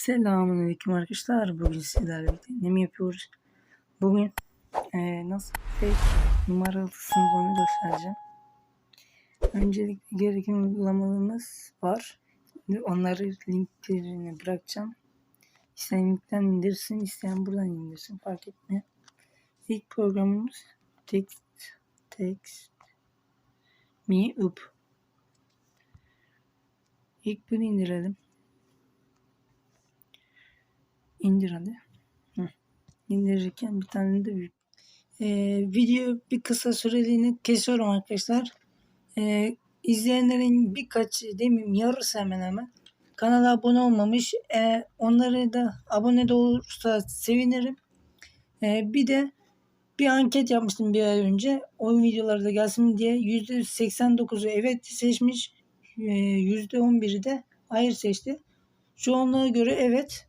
Selamünaleyküm arkadaşlar. Bugün sizlerle birlikte ne mi yapıyoruz? Bugün eee, nasıl fake numaralısınız onu göstereceğim. Öncelikle gereken uygulamalarımız var. Onları linklerini bırakacağım. İsteyen linkten indirsin, isteyen buradan indirsin. Fark etmiyor. İlk programımız text, text me up. İlk bunu indirelim. İndir hadi. Hı. İndirirken bir tane de bir ee, video bir kısa süreliğine kesiyorum arkadaşlar. Ee, izleyenlerin birkaç demeyeyim yarısı hemen hemen kanala abone olmamış. Ee, onları da abone de olursa sevinirim. Ee, bir de bir anket yapmıştım bir ay önce. Oyun videoları da gelsin diye. %89'u evet seçmiş. Ee, %11'i de hayır seçti. Çoğunluğa göre evet.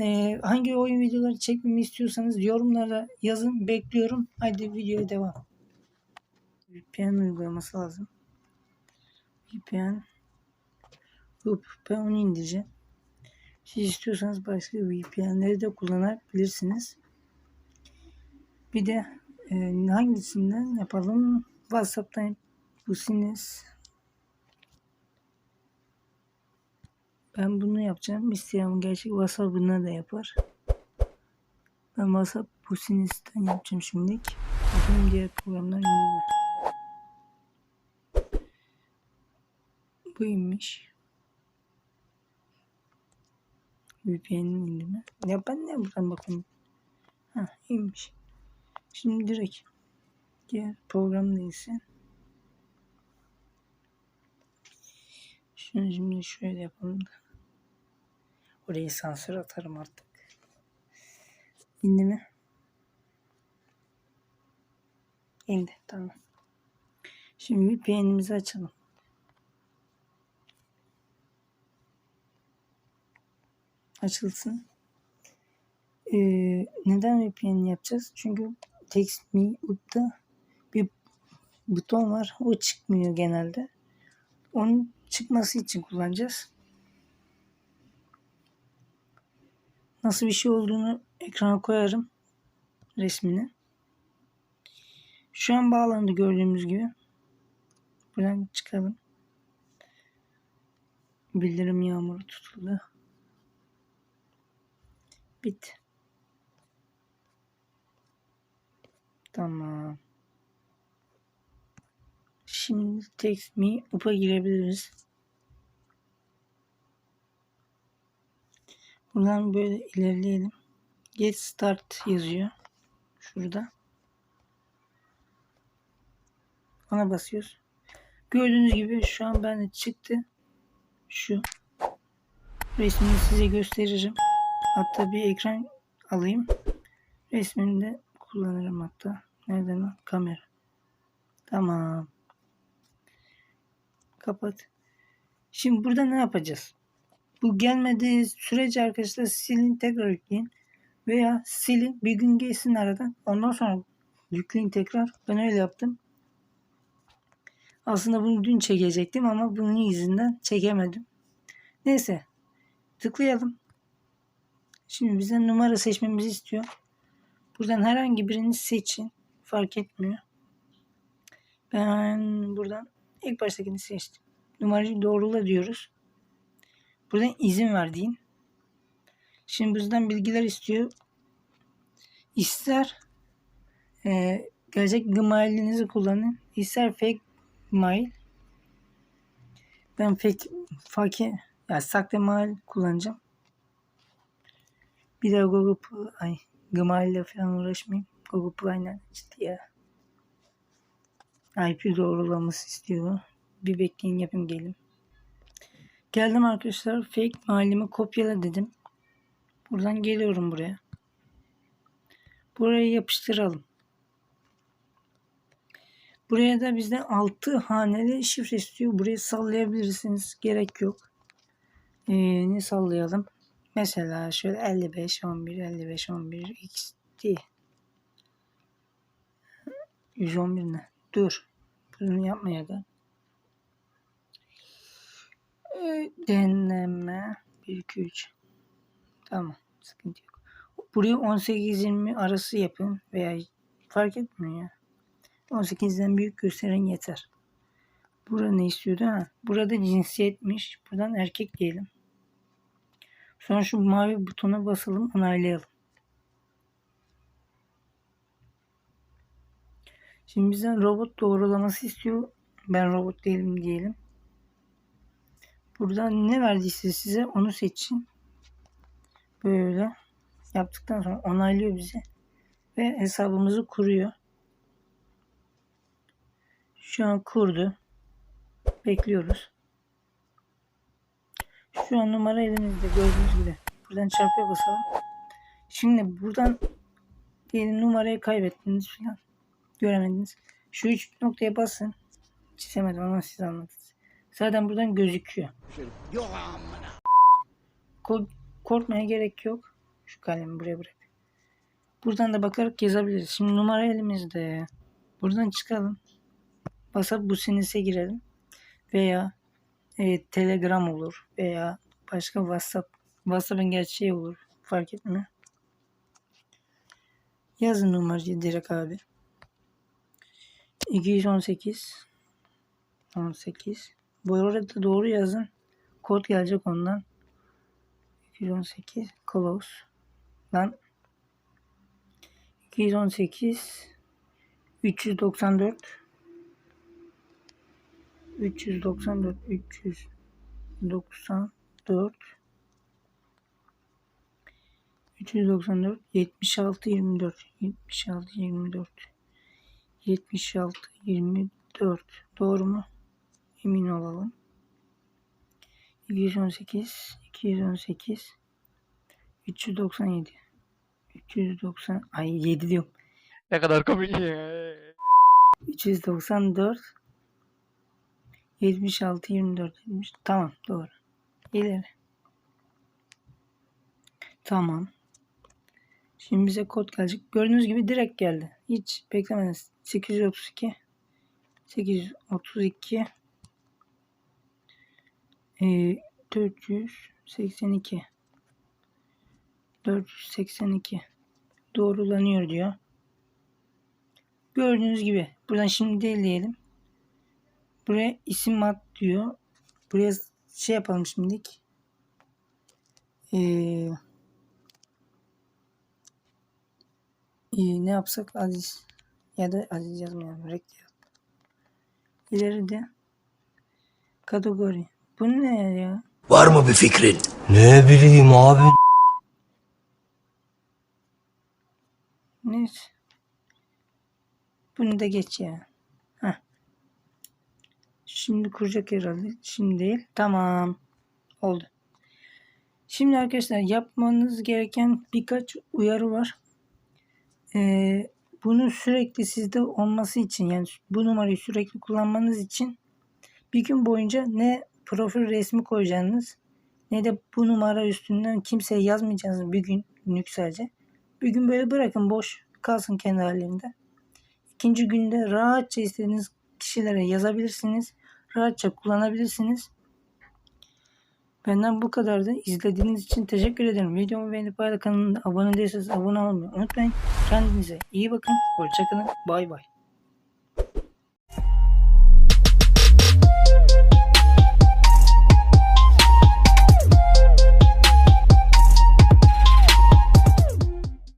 Ee, hangi oyun videoları çekmemi istiyorsanız yorumlara yazın. Bekliyorum. Hadi videoya devam. VPN uygulaması lazım. VPN. Hop, ben onu indireceğim. Siz istiyorsanız başka VPN'leri de kullanabilirsiniz. Bir de e, hangisinden yapalım? WhatsApp'tan bu siniz. Ben bunu yapacağım. İsteyen gerçek WhatsApp'ına da yapar. Ben WhatsApp bu sinisten yapacağım şimdilik. Bakın diğer programlar indirme. Bu inmiş. VPN'in indirme. Ya ben ne buradan bakayım. Ha inmiş. Şimdi direkt diğer program neyse. Şunu şimdi şöyle yapalım da. Orayı sansür atarım artık. İndi mi? İndi. Tamam. Şimdi VPN'imizi açalım. Açılsın. Ee, neden VPN yapacağız? Çünkü Text Me Up'ta bir buton var. O çıkmıyor genelde. Onun çıkması için kullanacağız. Nasıl bir şey olduğunu ekrana koyarım. Resmini. Şu an bağlandı gördüğümüz gibi. Buradan çıkalım. Bildirim yağmuru tutuldu. Bit. Tamam. Şimdi text me up'a girebiliriz. Buradan böyle ilerleyelim. Get start yazıyor. Şurada. Ona basıyoruz. Gördüğünüz gibi şu an bende çıktı. Şu. Resmini size gösteririm. Hatta bir ekran alayım. Resmini de kullanırım hatta. Nereden o? Kamera. Tamam. Kapat. Şimdi burada ne yapacağız? Bu gelmediği sürece arkadaşlar silin tekrar yükleyin. Veya silin bir gün geçsin aradan. Ondan sonra yükleyin tekrar. Ben öyle yaptım. Aslında bunu dün çekecektim ama bunun yüzünden çekemedim. Neyse. Tıklayalım. Şimdi bizden numara seçmemizi istiyor. Buradan herhangi birini seçin. Fark etmiyor. Ben buradan ilk baştakini seçtim. Numarayı doğrula diyoruz. Buradan izin ver deyin. Şimdi bizden bilgiler istiyor. İster e, gerçek gmailinizi kullanın. ister fake mail. Ben fake fake ya sahte mail kullanacağım. Bir daha Google ay Gmail ile falan uğraşmayayım. Google Play'la işte ya. IP doğrulaması istiyor. Bir bekleyin yapayım gelin. Geldim arkadaşlar. Fake mailimi kopyala dedim. Buradan geliyorum buraya. Burayı yapıştıralım. Buraya da bizden 6 haneli şifre istiyor. Burayı sallayabilirsiniz. Gerek yok. Ee, ne sallayalım? Mesela şöyle 55 11 55 11 XT 111 ne? Dur. Bunu yapmaya da. Ee, deneme 1 2 3 Tamam. Sıkıntı yok. Buraya 18-20 arası yapın veya fark etmiyor ya. 18'den büyük gösteren yeter. Burada ne istiyordu? Ha, burada cinsiyetmiş. Buradan erkek diyelim. Sonra şu mavi butona basalım onaylayalım. Şimdi bizden robot doğrulaması istiyor. Ben robot değilim diyelim. Buradan ne verdiyse size onu seçin. Böyle yaptıktan sonra onaylıyor bizi. Ve hesabımızı kuruyor. Şu an kurdu. Bekliyoruz. Şu an numara elimizde gördüğünüz gibi. Buradan çarpıya basalım. Şimdi buradan diyelim numarayı kaybettiniz falan. Göremediniz. Şu üç noktaya basın. Çizemedim ama siz anladınız. Zaten buradan gözüküyor. Yok amına. Ko- korkmaya gerek yok. Şu kalemi buraya bırak. Buradan da bakarak yazabiliriz. Şimdi numara elimizde. Buradan çıkalım. Basıp bu sinise girelim. Veya e, Telegram olur. Veya başka WhatsApp. WhatsApp'ın gerçeği olur. Fark etmiyor. Yazın numarayı direkt abi. 218 18 Arada doğru yazın. Kod gelecek ondan. 218 close lan 218 394 394 394 394 76 24 76 24 76 24 doğru mu? Emin olalım. 218 218 397 390 ay 7 diyorum. Ne kadar komik. 394 76 24 70. Tamam doğru. İleri. Tamam. Şimdi bize kod gelecek. Gördüğünüz gibi direkt geldi. Hiç beklemediniz. 832 832 e, 482 482 doğrulanıyor diyor. Gördüğünüz gibi buradan şimdi diyelim. Buraya isim mat diyor. Buraya şey yapalım şimdilik. Ee, ee, ne yapsak Aziz ya da Aziz yazmayalım. Rek yaz. İleride kategori. Bu ne ya? Var mı bir fikrin? Ne bileyim abi. Neyse. Bunu da geç ya. Heh. Şimdi kuracak herhalde. Şimdi değil. Tamam. Oldu. Şimdi arkadaşlar yapmanız gereken birkaç uyarı var. Ee, bunu sürekli sizde olması için yani bu numarayı sürekli kullanmanız için bir gün boyunca ne profil resmi koyacaksınız ne de bu numara üstünden kimseye yazmayacaksınız bir gün günlük sadece. Bir gün böyle bırakın boş kalsın kendi halinde. İkinci günde rahatça istediğiniz kişilere yazabilirsiniz. Rahatça kullanabilirsiniz. Benden bu kadardı. İzlediğiniz için teşekkür ederim. Videomu beğenip paylaşın. Kanalına abone değilseniz abone olmayı unutmayın. Kendinize iyi bakın. Hoşçakalın. Bay bay.